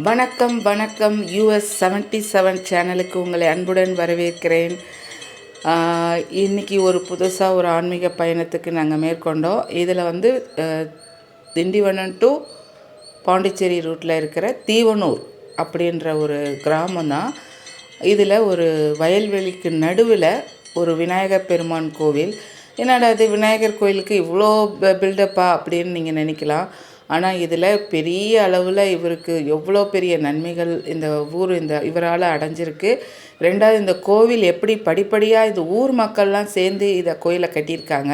வணக்கம் வணக்கம். US seventy seven சேனலுக்கு உங்களை அன்புடன் வரவேற்கிறேன். இன்றைக்கி இன்னைக்கு ஒரு புதுசாக ஒரு ஆன்மீக பயணத்துக்கு நாங்கள் மேற்கொண்டோம். இதில் வந்து திண்டிவனம் டு பாண்டிச்சேரி ரூட்டில் இருக்கிற தீவனூர் அப்படின்ற ஒரு கிராமம் தான். இதில் ஒரு வயல்வெளிக்கு நடுவில் ஒரு விநாயகர் பெருமான் கோவில். என்னடா அது விநாயகர் கோயிலுக்கு இவ்வளோ பில்டப்பா அப்படின்னு நீங்கள் நினைக்கலாம். ஆனால் இதில் பெரிய அளவில் இவருக்கு எவ்வளோ பெரிய நன்மைகள் இந்த ஊர் இந்த இவரால் அடைஞ்சிருக்கு. ரெண்டாவது இந்த கோவில் எப்படி படிப்படியாக இந்த ஊர் மக்கள்லாம் சேர்ந்து இதை கோயிலை கட்டியிருக்காங்க.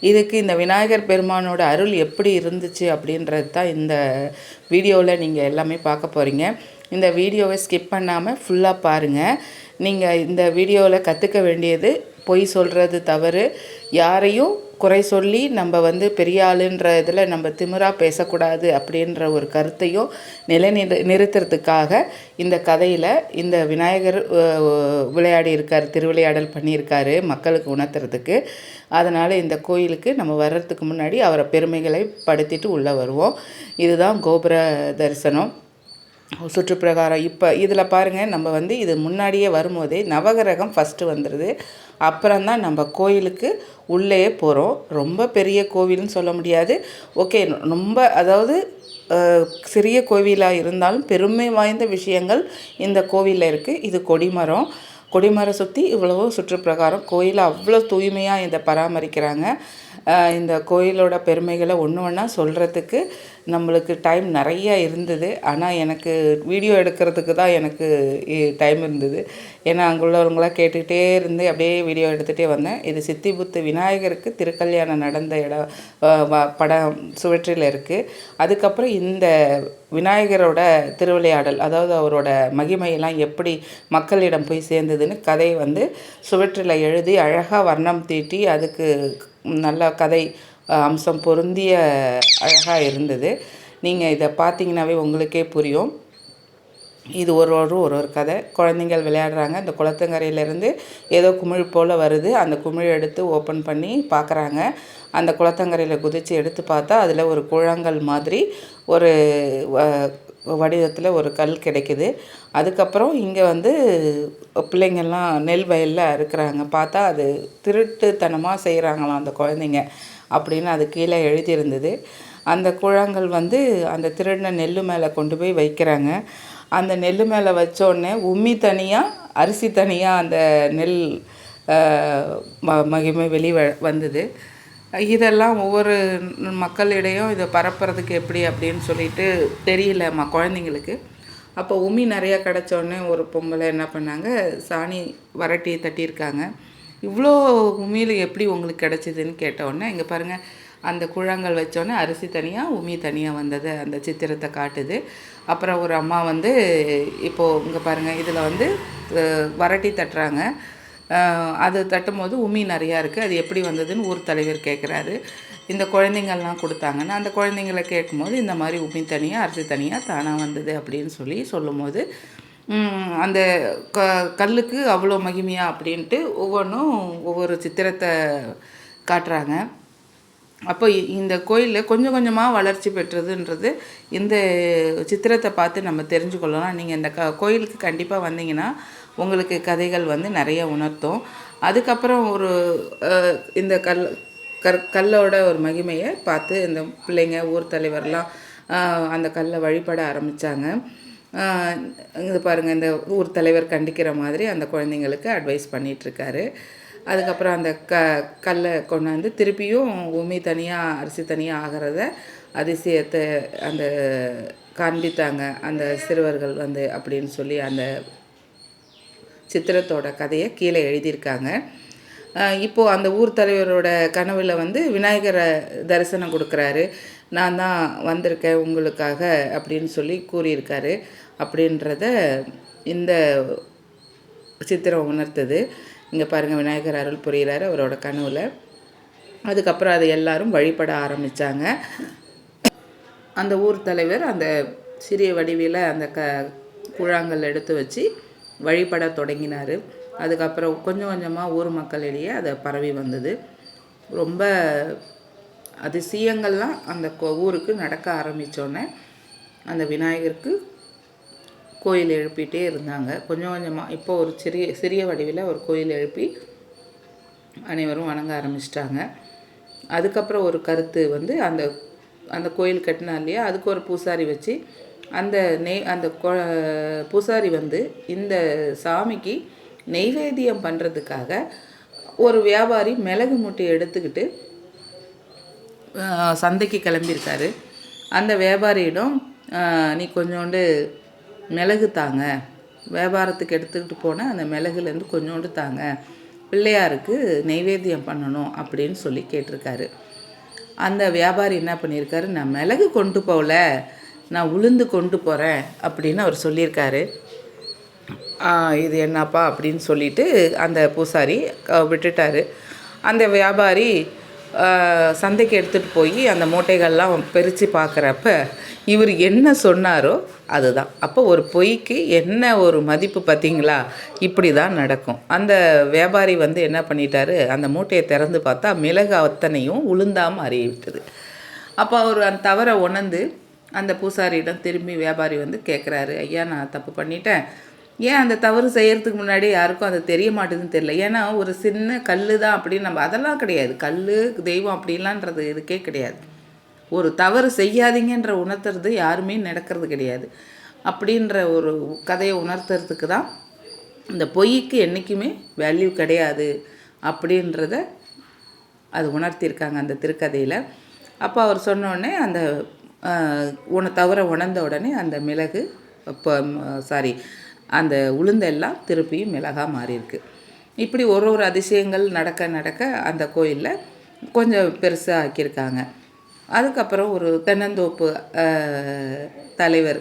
இதுக்கு இந்த விநாயகர் பெருமானோட அருள் எப்படி இருந்துச்சு அப்படின்றது தான் இந்த வீடியோவில் நீங்கள் எல்லாமே பார்க்க போகிறீங்க இந்த வீடியோவை ஸ்கிப் பண்ணாமல் ஃபுல்லாக பாருங்கள் நீங்கள் இந்த வீடியோவில் கற்றுக்க வேண்டியது பொய் சொல்கிறது தவறு. யாரையும் குறை சொல்லி நம்ம வந்து பெரிய ஆளுன்ற இதில் நம்ம திமிராக பேசக்கூடாது அப்படின்ற ஒரு கருத்தையும் நிலைநிறு நிறுத்துறதுக்காக இந்த கதையில் இந்த விநாயகர் விளையாடி இருக்கார் திருவிளையாடல் பண்ணியிருக்காரு மக்களுக்கு உணர்த்துறதுக்கு. அதனால் இந்த கோயிலுக்கு நம்ம வர்றதுக்கு முன்னாடி அவரை பெருமைகளை படுத்திட்டு உள்ளே வருவோம். இதுதான் கோபுர தரிசனம். சுற்றுப்பிரகாரம். இப்போ இதில் பாருங்கள் நம்ம வந்து இது முன்னாடியே வரும்போதே நவகிரகம் ஃபஸ்ட்டு வந்துடுது அப்புறம் தான் நம்ம கோயிலுக்கு உள்ளே போகிறோம் ரொம்ப பெரிய கோவில்னு சொல்ல முடியாது. ஓகே ரொம்ப அதாவது சிறிய கோவிலாக இருந்தாலும் பெருமை வாய்ந்த விஷயங்கள் இந்த கோவிலில் இருக்குது இது கொடிமரம். கொடிமரம் சுற்றி இவ்வளவோ சுற்றுப்பிரகாரம். கோயிலை அவ்வளோ தூய்மையாக இதை பராமரிக்கிறாங்க. இந்த கோயிலோட பெருமைகளை ஒன்று ஒன்றா சொல்கிறதுக்கு நம்மளுக்கு டைம் நிறையா இருந்தது. ஆனால் எனக்கு வீடியோ எடுக்கிறதுக்கு தான் எனக்கு டைம் இருந்தது. ஏன்னா அங்கே உள்ளவங்களாம் கேட்டுக்கிட்டே இருந்து அப்படியே வீடியோ எடுத்துகிட்டே வந்தேன். இது சித்திபுத்து விநாயகருக்கு திருக்கல்யாணம் நடந்த இடம் படம் சுவற்றில் இருக்குது அதுக்கப்புறம் இந்த விநாயகரோட திருவிளையாடல் அதாவது அவரோட மகிமையெல்லாம் எப்படி மக்களிடம் போய் சேர்ந்ததுன்னு கதை வந்து சுவற்றில் எழுதி அழகாக வர்ணம் தீட்டி அதுக்கு நல்ல கதை அம்சம் பொருந்திய அழகாக இருந்தது. நீங்கள் இதை பார்த்தீங்கன்னாவே உங்களுக்கே புரியும். இது ஒரு ஒரு ஒரு ஒரு கதை. குழந்தைங்கள் விளையாடுறாங்க. அந்த குளத்தங்கரையிலேருந்து ஏதோ குமிழ் போல் வருது. அந்த குமிழ் எடுத்து ஓப்பன் பண்ணி பார்க்குறாங்க அந்த குளத்தங்கரையில் குதித்து எடுத்து பார்த்தா அதில் ஒரு குழாங்கல் மாதிரி ஒரு வடிவத்தில் ஒரு கல் கிடைக்குது. அதுக்கப்புறம் இங்கே வந்து பிள்ளைங்கள்லாம் நெல் வயலில் இருக்கிறாங்க பார்த்தா அது திருட்டுத்தனமாக செய்கிறாங்களாம் அந்த குழந்தைங்க அப்படின்னு அது கீழே எழுதியிருந்தது. அந்த குழாங்கள் வந்து அந்த திருடின நெல் மேலே கொண்டு போய் வைக்கிறாங்க. அந்த நெல் மேலே வச்சோடனே உம்மி தனியாக அரிசி தனியாக அந்த நெல் ம- மகிமை வெளி வந்தது. இதெல்லாம் ஒவ்வொரு மக்களிடையும் இதை பரப்புறதுக்கு எப்படி அப்படின்னு சொல்லிட்டு தெரியல ம குழந்தைங்களுக்கு. அப்போ உமி நிறையா கிடச்சோடனே ஒரு பொம்பளை என்ன பண்ணாங்க சாணி வரட்டி தட்டியிருக்காங்க. இவ்வளோ உமியில் எப்படி உங்களுக்கு கிடச்சிதுன்னு கேட்டோடனே இங்கே பாருங்கள் அந்த குழாங்கல் வச்சோடனே அரிசி தனியாக உமி தனியாக வந்தது அந்த சித்திரத்தை காட்டுது. அப்புறம் ஒரு அம்மா வந்து இப்போது இங்கே பாருங்கள் இதில் வந்து வரட்டி தட்டுறாங்க. அது தட்டும்போது உமி நிறையா இருக்குது அது எப்படி வந்ததுன்னு ஊர் தலைவர் கேட்குறாரு இந்த குழந்தைங்கள்லாம் கொடுத்தாங்கன்னா அந்த குழந்தைங்கள கேட்கும்போது இந்த மாதிரி உமி தனியாக அரிசி தனியாக தானாக வந்தது அப்படின்னு சொல்லி சொல்லும்போது அந்த க கல்லுக்கு அவ்வளோ மகிமையா அப்படின்ட்டு ஒவ்வொன்றும் ஒவ்வொரு சித்திரத்தை காட்டுறாங்க. அப்போ இந்த கோயிலில் கொஞ்சம் கொஞ்சமாக வளர்ச்சி பெற்றதுன்றது இந்த சித்திரத்தை பார்த்து நம்ம தெரிஞ்சுக்கொள்ளலாம். நீங்கள் இந்த க கோயிலுக்கு கண்டிப்பாக வந்தீங்கன்னா உங்களுக்கு கதைகள் வந்து நிறைய உணர்த்தும். அதுக்கப்புறம் ஒரு இந்த கல் கற் கல்லோட ஒரு மகிமையை பார்த்து இந்த பிள்ளைங்க ஊர் தலைவர்லாம் அந்த கல்லை வழிபட ஆரம்பித்தாங்க இது பாருங்கள் இந்த ஊர் தலைவர் கண்டிக்கிற மாதிரி அந்த குழந்தைங்களுக்கு அட்வைஸ் பண்ணிகிட்ருக்காரு அதுக்கப்புறம் அந்த க கல்லை கொண்டாந்து திருப்பியும் உமி தனியாக அரிசி தனியாக ஆகிறத அதிசயத்தை அந்த காண்பித்தாங்க. அந்த சிறுவர்கள் வந்து அப்படின்னு சொல்லி அந்த சித்திரத்தோட கதையை கீழே எழுதியிருக்காங்க. இப்போது அந்த ஊர் தலைவரோட கனவில் வந்து விநாயகரை தரிசனம் கொடுக்குறாரு. நான் தான் வந்திருக்கேன் உங்களுக்காக அப்படின்னு சொல்லி கூறியிருக்காரு. அப்படின்றத இந்த சித்திரம் உணர்த்தது. இங்கே பாருங்கள் விநாயகர் அருள் புரிகிறாரு அவரோட கனவில். அதுக்கப்புறம் அதை எல்லாரும் வழிபட ஆரம்பித்தாங்க அந்த ஊர் தலைவர் அந்த சிறிய வடிவில் அந்த க கூழாங்கல் எடுத்து வச்சு வழிபட தொடங்கினார். அதுக்கப்புறம் கொஞ்சம் கொஞ்சமாக ஊர் மக்களிடையே அதை பரவி வந்தது. ரொம்ப அதிசயங்கள்லாம் அந்த ஊருக்கு நடக்க ஆரம்பித்தோன்னே அந்த விநாயகருக்கு கோயில் எழுப்பிட்டே இருந்தாங்க. கொஞ்சம் கொஞ்சமாக இப்போ ஒரு சிறிய சிறிய வடிவில் ஒரு கோயில் எழுப்பி அனைவரும் வணங்க ஆரம்பிச்சிட்டாங்க. அதுக்கப்புறம் ஒரு கருத்து வந்து அந்த அந்த கோயில் கட்டினா இல்லையா அதுக்கு ஒரு பூசாரி வச்சு அந்த நெய் அந்த கொ பூசாரி வந்து இந்த சாமிக்கு நெய்வேத்தியம் பண்ணுறதுக்காக ஒரு வியாபாரி மிளகு மூட்டை எடுத்துக்கிட்டு சந்தைக்கு கிளம்பியிருக்காரு. அந்த வியாபாரியிடம் நீ கொஞ்சோண்டு மிளகு தாங்க. வியாபாரத்துக்கு எடுத்துக்கிட்டு போனால் அந்த மிளகுலேருந்து கொஞ்சோண்டு தாங்க. பிள்ளையாருக்கு நெய்வேத்தியம் பண்ணணும் அப்படின்னு சொல்லி கேட்டிருக்காரு. அந்த வியாபாரி என்ன பண்ணியிருக்காரு நான் மிளகு கொண்டு போகல. நான் உளுந்து கொண்டு போகிறேன் அப்படின்னு அவர் சொல்லியிருக்காரு. இது என்னப்பா? அப்படின்னு சொல்லிட்டு அந்த பூசாரி விட்டுட்டார் விட்டுட்டாரு. அந்த வியாபாரி சந்தைக்கு எடுத்துகிட்டு போய் அந்த மூட்டைகள்லாம் பிரித்து பார்க்குறப்ப இவர் என்ன சொன்னாரோ அதுதான். அப்போ ஒரு பொய்க்கு என்ன ஒரு மதிப்பு பார்த்தீங்களா? இப்படி தான் நடக்கும். அந்த வியாபாரி வந்து என்ன பண்ணிட்டாரு? அந்த மூட்டையை திறந்து பார்த்தா மிளகு அத்தனையும் உளுந்தாம விட்டது அப்போ அவர் அந்த தவறை உணர்ந்து அந்த பூசாரியிடம் திரும்பி வியாபாரி வந்து கேட்குறாரு ஐயா நான் தப்பு பண்ணிட்டேன். ஏன் அந்த தவறு செய்கிறதுக்கு முன்னாடி யாருக்கும் அது தெரிய மாட்டேதுன்னு தெரியல. ஏன்னா ஒரு சின்ன கல் தான் அப்படின்னு நம்ம அதெல்லாம் கிடையாது. கல் தெய்வம் அப்படிலான்றது இதுக்கே கிடையாது. ஒரு தவறு செய்யாதீங்கன்ற உணர்த்துறது யாருமே நடக்கிறது கிடையாது. அப்படின்ற ஒரு கதையை உணர்த்துறதுக்கு தான் இந்த பொய்க்கு என்றைக்குமே வேல்யூ கிடையாது அப்படின்றத அது உணர்த்தியிருக்காங்க அந்த திருக்கதையில். அப்போ அவர் சொன்ன உடனே அந்த உண உன தவிர உணர்ந்த உடனே அந்த மிளகு இப்போ சாரி அந்த உளுந்தெல்லாம் திருப்பியும் மிளகாக மாறியிருக்கு. இப்படி ஒரு ஒரு அதிசயங்கள் நடக்க நடக்க அந்த கோயிலில் கொஞ்சம் பெருசாக ஆக்கியிருக்காங்க. அதுக்கப்புறம் ஒரு தென்னந்தோப்பு தலைவர்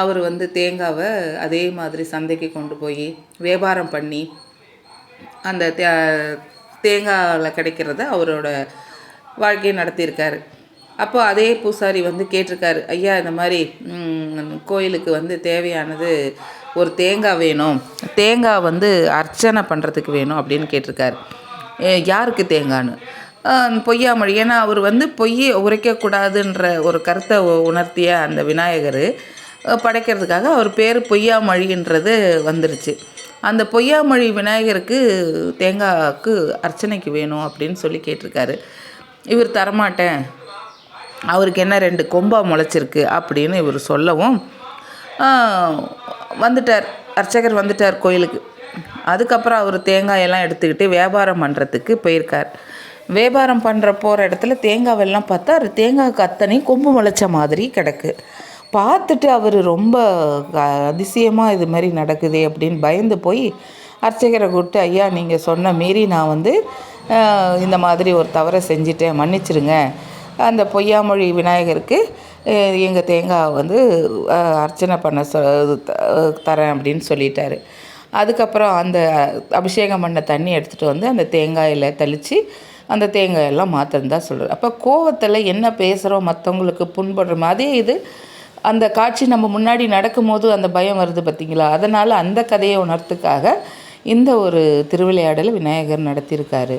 அவர் வந்து தேங்காவை அதே மாதிரி சந்தைக்கு கொண்டு போய் வியாபாரம் பண்ணி அந்த தே தேங்காயில் கிடைக்கிறத அவரோட வாழ்க்கையை நடத்தியிருக்காரு. அப்போ அதே பூசாரி வந்து கேட்டிருக்காரு ஐயா இந்த மாதிரி கோயிலுக்கு வந்து தேவையானது ஒரு தேங்காய் வேணும். தேங்காய் வந்து அர்ச்சனை பண்ணுறதுக்கு வேணும் அப்படின்னு கேட்டிருக்காரு. யாருக்கு தேங்கான்னு பொய்யாமொழி ஏன்னா அவர் வந்து பொய்யை உரைக்கக்கூடாதுன்ற ஒரு கருத்தை உணர்த்திய அந்த விநாயகர் படைக்கிறதுக்காக அவர் பேர் பொய்யாமொழின்றது வந்துருச்சு. அந்த பொய்யாமொழி விநாயகருக்கு தேங்காய்க்கு அர்ச்சனைக்கு வேணும் அப்படின்னு சொல்லி கேட்டிருக்காரு. இவர் தரமாட்டேன். அவருக்கு என்ன ரெண்டு கொம்பா முளைச்சிருக்கு அப்படின்னு இவர் சொல்லவும் வந்துட்டார். அர்ச்சகர் வந்துட்டார் கோயிலுக்கு. அதுக்கப்புறம் அவர் தேங்காயெல்லாம் எடுத்துக்கிட்டு வியாபாரம் பண்ணுறதுக்கு போயிருக்கார். வியாபாரம் பண்ணுற போகிற இடத்துல தேங்காவெல்லாம் பார்த்தா அது தேங்காய்க்கு அத்தனையும் கொம்பு முளைச்ச மாதிரி கிடக்கு. பார்த்துட்டு அவர் ரொம்ப அதிசயமாக இது மாதிரி நடக்குதே அப்படின்னு பயந்து போய் அர்ச்சகரை கூப்பிட்டு ஐயா நீங்கள் சொன்ன மீறி நான் வந்து இந்த மாதிரி ஒரு தவறை செஞ்சிட்டேன். மன்னிச்சிருங்க. அந்த பொய்யாமொழி விநாயகருக்கு எங்கள் தேங்காய் வந்து அர்ச்சனை பண்ண சொ தரேன் அப்படின்னு சொல்லிட்டாரு. அதுக்கப்புறம் அந்த அபிஷேகம் பண்ண தண்ணி எடுத்துகிட்டு வந்து அந்த தேங்காயில் தெளித்து அந்த தேங்காயெல்லாம் மாற்றணும் தான் சொல்கிறார் அப்போ கோவத்தில் என்ன பேசுகிறோம் மற்றவங்களுக்கு புண்படுற மாதிரி இது அந்த காட்சி நம்ம முன்னாடி நடக்கும்போது அந்த பயம் வருது பார்த்தீங்களா அதனால் அந்த கதையை உணர்த்துக்காக இந்த ஒரு திருவிளையாடலை விநாயகர் நடத்தியிருக்காரு.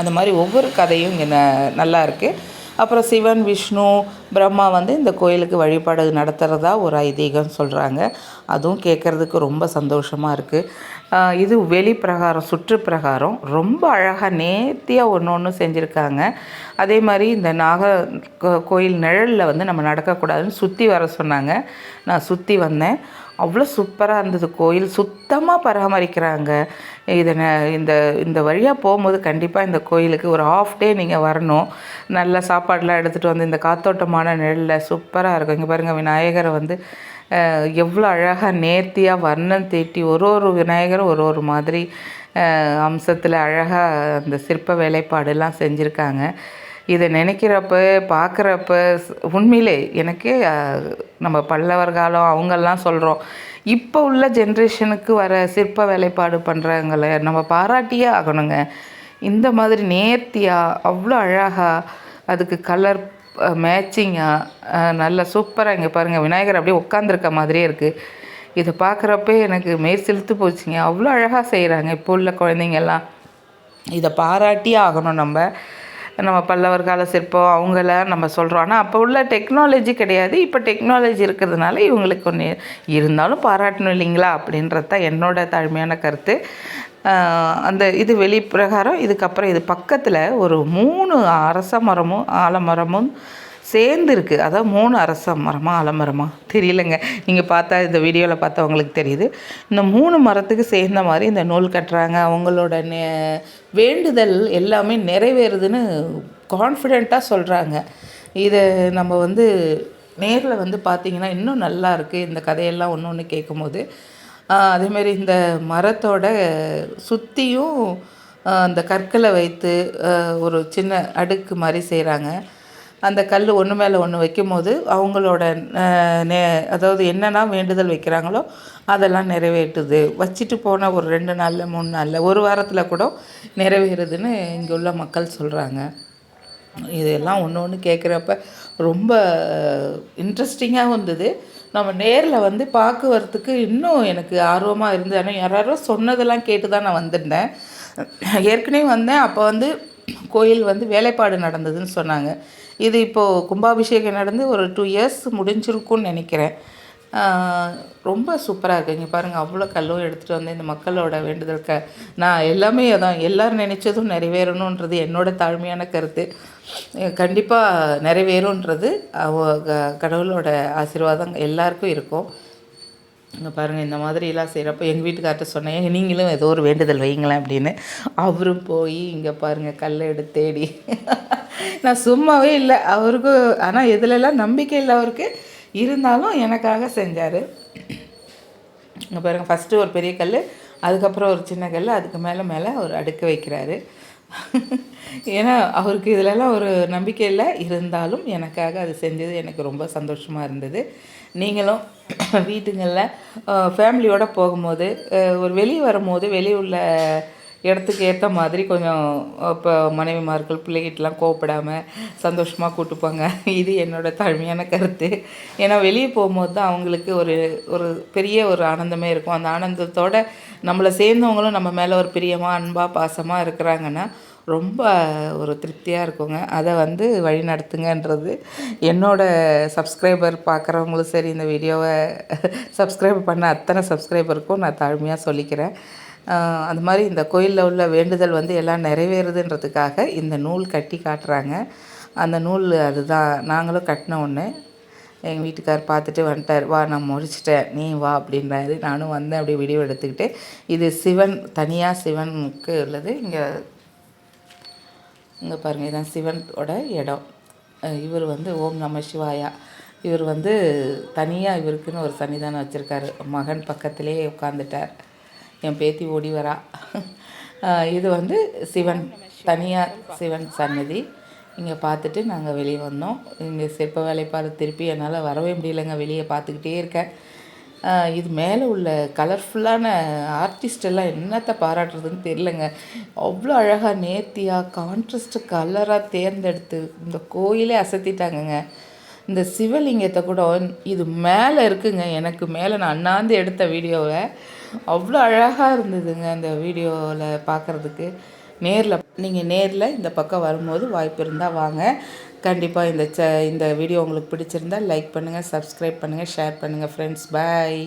அந்த மாதிரி ஒவ்வொரு கதையும் இங்கே ந நல்லா இருக்குது அப்புறம் சிவன் விஷ்ணு பிரம்மா வந்து இந்த கோயிலுக்கு வழிபாடு நடத்துகிறதா ஒரு ஐதீகம் சொல்கிறாங்க அதுவும் கேட்குறதுக்கு ரொம்ப சந்தோஷமாக இருக்குது இது வெளி பிரகாரம் சுற்று பிரகாரம் ரொம்ப அழகாக நேர்த்தியாக ஒன்று ஒன்று செஞ்சுருக்காங்க. அதே மாதிரி இந்த நாக கோயில் நிழலில் வந்து நம்ம நடக்கக்கூடாதுன்னு சுற்றி வர சொன்னாங்க. நான் சுற்றி வந்தேன். அவ்வளோ சூப்பராக இருந்தது. கோயில் சுத்தமாக பராமரிக்கிறாங்க. இதை ந- இந்த இந்த வழியாக போகும்போது கண்டிப்பாக இந்த கோயிலுக்கு ஒரு ஆஃப் டே நீங்கள் வரணும். நல்ல சாப்பாடெலாம் எடுத்துகிட்டு வந்து இந்த காத்தோட்டமான நிழலில் சூப்பராக இருக்கும். இங்கே பாருங்கள் விநாயகரை வந்து எவ்வளோ அழகாக நேர்த்தியாக வர்ணம் தீட்டி ஒரு ஒரு விநாயகரும் ஒரு ஒரு மாதிரி அம்சத்தில் அழகாக அந்த சிற்ப வேலைப்பாடெல்லாம் செஞ்சுருக்காங்க. இதை நினைக்கிறப்ப பார்க்குறப்ப உண்மையிலே எனக்கே நம்ம பல்லவர் காலம் அவங்கெல்லாம் சொல்கிறோம் இப்போ உள்ள ஜென்ரேஷனுக்கு வர சிற்ப வேலைப்பாடு பண்ணுறவங்கள நம்ம பாராட்டியே ஆகணுங்க. இந்த மாதிரி நேர்த்தியாக அவ்வளோ அழகாக அதுக்கு கலர் மேட்சிங்காக நல்ல சூப்பராக இங்கே பாருங்கள் விநாயகர் அப்படியே உட்காந்துருக்க மாதிரியே இருக்குது இதை பார்க்குறப்ப எனக்கு மேற் செலுத்து போச்சுங்க. அவ்வளோ அழகாக செய்கிறாங்க இப்போ உள்ள குழந்தைங்கெல்லாம். இதை பாராட்டியே ஆகணும் நம்ம. நம்ம பல்லவர் கால சிற்பம் அவங்கள நம்ம சொல்கிறோம் ஆனால் அப்போ உள்ள டெக்னாலஜி கிடையாது. இப்போ டெக்னாலஜி இருக்கிறதுனால இவங்களுக்கு ஒன்று இருந்தாலும் பாராட்டணும் இல்லைங்களா? அப்படின்றது தான் என்னோட தாழ்மையான கருத்து. அந்த இது வெளிப்பிரகாரம் இதுக்கப்புறம் இது பக்கத்தில் ஒரு மூணு அரச மரமும் ஆலமரமும் சேர்ந்து இருக்குது அதாவது மூணு அரச மரமா அலமரமாக தெரியலங்க. நீங்கள் பார்த்தா இந்த வீடியோவில் பார்த்தா உங்களுக்கு தெரியுது. இந்த மூணு மரத்துக்கு சேர்ந்த மாதிரி இந்த நூல் கட்டுறாங்க. அவங்களோட நே வேண்டுதல் எல்லாமே நிறைவேறுதுன்னு கான்ஃபிடெண்ட்டாக சொல்கிறாங்க இதை நம்ம வந்து நேரில் வந்து பார்த்திங்கன்னா இன்னும் நல்லா இருக்குது இந்த கதையெல்லாம் ஒன்று ஒன்று கேட்கும்போது. அதேமாரி இந்த மரத்தோட சுற்றியும் அந்த கற்களை வைத்து ஒரு சின்ன அடுக்கு மாதிரி செய்கிறாங்க அந்த கல் ஒன்று மேலே ஒன்று வைக்கும்போது அவங்களோட நே அதாவது என்னென்னா வேண்டுதல் வைக்கிறாங்களோ அதெல்லாம் நிறைவேற்றுது. வச்சுட்டு போன ஒரு ரெண்டு நாளில் மூணு நாளில் ஒரு வாரத்தில் கூட நிறைவேறுதுன்னு இங்கே உள்ள மக்கள் சொல்கிறாங்க இதெல்லாம் ஒன்று ஒன்று கேட்குறப்ப ரொம்ப இன்ட்ரெஸ்டிங்காகவும் இருந்தது. நம்ம நேரில் வந்து பார்க்குறதுக்கு இன்னும் எனக்கு ஆர்வமாக இருந்தது. ஆனால் யாராரோ சொன்னதெல்லாம் கேட்டு தான் நான் வந்திருந்தேன். ஏற்கனவே வந்தேன். அப்போ வந்து கோயில் வந்து வேலைப்பாடு நடந்ததுன்னு சொன்னாங்க. இது இப்போது கும்பாபிஷேகம் நடந்து ஒரு டூ இயர்ஸ் முடிஞ்சிருக்கும்னு நினைக்கிறேன். ரொம்ப சூப்பராக இருக்குது இங்கே பாருங்கள் அவ்வளோ கல்லும் எடுத்துகிட்டு வந்து இந்த மக்களோட வேண்டுதலுக்க நான் எல்லாமே அதான் எல்லோரும் நினச்சதும் நிறைவேறணுன்றது என்னோட தாழ்மையான கருத்து. கண்டிப்பாக நிறைவேறுன்றது க- கடவுளோட ஆசீர்வாதம் எல்லாருக்கும் இருக்கும். இங்கே பாருங்கள் இந்த மாதிரிலாம் செய்கிறப்ப எங்கள் வீட்டுக்கார்ட்ட சொன்னேன் நீங்களும் ஏதோ ஒரு வேண்டுதல் வைங்களேன் அப்படின்னு. அவரும் போய் இங்கே பாருங்கள் கல்லை எடுத்து தேடி. நான் சும்மாவே இல்லை அவருக்கு ஆனால் எதுலெல்லாம் நம்பிக்கை இல்லை அவருக்கு இருந்தாலும் எனக்காக செஞ்சார். இங்கே பாருங்கள் ஃபஸ்ட்டு ஒரு பெரிய கல் அதுக்கப்புறம் ஒரு சின்ன கல் அதுக்கு மேலே மேலே அவர் அடுக்க வைக்கிறாரு. ஏன்னா அவருக்கு இதிலெல்லாம் ஒரு நம்பிக்கை இல்லை இருந்தாலும் எனக்காக அது செஞ்சது எனக்கு ரொம்ப சந்தோஷமாக இருந்தது. நீங்களும் வீட்டுங்களில் ஃபேமிலியோடு போகும்போது ஒரு வெளியே வரும்போது வெளியே உள்ள இடத்துக்கு ஏற்ற மாதிரி கொஞ்சம் இப்போ மனைவிமார்கள் பிள்ளைகிட்டலாம் கோவப்படாமல் சந்தோஷமாக கூட்டுப்பாங்க இது என்னோட தாழ்மையான கருத்து. ஏன்னா வெளியே போகும்போது தான் அவங்களுக்கு ஒரு ஒரு பெரிய ஒரு ஆனந்தமே இருக்கும். அந்த ஆனந்தத்தோட நம்மளை சேர்ந்தவங்களும் நம்ம மேலே ஒரு பிரியமாக அன்பாக பாசமாக இருக்கிறாங்கன்னா ரொம்ப ஒரு திருப்தியாக இருக்குங்க. அதை வந்து வழி நடத்துங்கன்றது. என்னோட சப்ஸ்கிரைபர் பார்க்குறவங்களும் சரி இந்த வீடியோவை சப்ஸ்கிரைப் பண்ண அத்தனை சப்ஸ்கிரைபருக்கும் நான் தாழ்மையாக சொல்லிக்கிறேன். அது அந்த மாதிரி இந்த கோயிலில் உள்ள வேண்டுதல் வந்து எல்லாம் நிறைவேறுதுன்றதுக்காக இந்த நூல் கட்டி காட்டுறாங்க. அந்த நூல் அதுதான். நாங்களும் கட்டின ஒன்று எங்கள் வீட்டுக்கார் பார்த்துட்டு வந்துட்டார். வா நான் முடிச்சிட்டேன். நீ வா அப்படின்றாரு. நானும் வந்தேன். அப்படியே வீடியோ எடுத்துக்கிட்டு இது சிவன் தனியாக சிவனுக்கு உள்ளது. இங்கே இங்கே பாருங்கள் இதான் சிவனோட இடம். இவர் வந்து ஓம் நம சிவாயா. இவர் வந்து தனியாக இவருக்குன்னு ஒரு சன்னிதானம் வச்சுருக்காரு. மகன் பக்கத்திலே உட்காந்துட்டார் என் பேத்தி ஓடி வரா. இது வந்து சிவன் தனியாக சிவன் சன்னதி இங்கே பார்த்துட்டு நாங்கள் வெளியே வந்தோம். இங்கே சிற்ப வேலைப்பாடு திருப்பி என்னால் வரவே முடியலைங்க. வெளியே பார்த்துக்கிட்டே இருக்கேன். இது மேலே உள்ள கலர்ஃபுல்லான ஆர்டிஸ்ட் எல்லாம் என்னத்தை பாராட்டுறதுன்னு தெரிலங்க அவ்வளோ அழகாக நேர்த்தியாக கான்ட்ராஸ்ட் கலராக தேர்ந்தெடுத்து இந்த கோயிலே அசத்திட்டாங்கங்க. இந்த சிவலிங்கத்தை கூட இது மேலே இருக்குங்க. எனக்கு மேலே நான் அண்ணாந்து எடுத்த வீடியோவை அவ்வளோ அழகாக இருந்ததுங்க அந்த வீடியோவில் பார்க்குறதுக்கு நேரில் நீங்கள் நேரில் இந்த பக்கம் வரும்போது வாய்ப்பு இருந்தால் வாங்க. கண்டிப்பாக இந்த ச இந்த வீடியோ உங்களுக்கு பிடிச்சிருந்தா லைக் பண்ணுங்கள் சப்ஸ்கிரைப் பண்ணுங்கள் ஷேர் பண்ணுங்கள் ஃப்ரெண்ட்ஸ் பாய்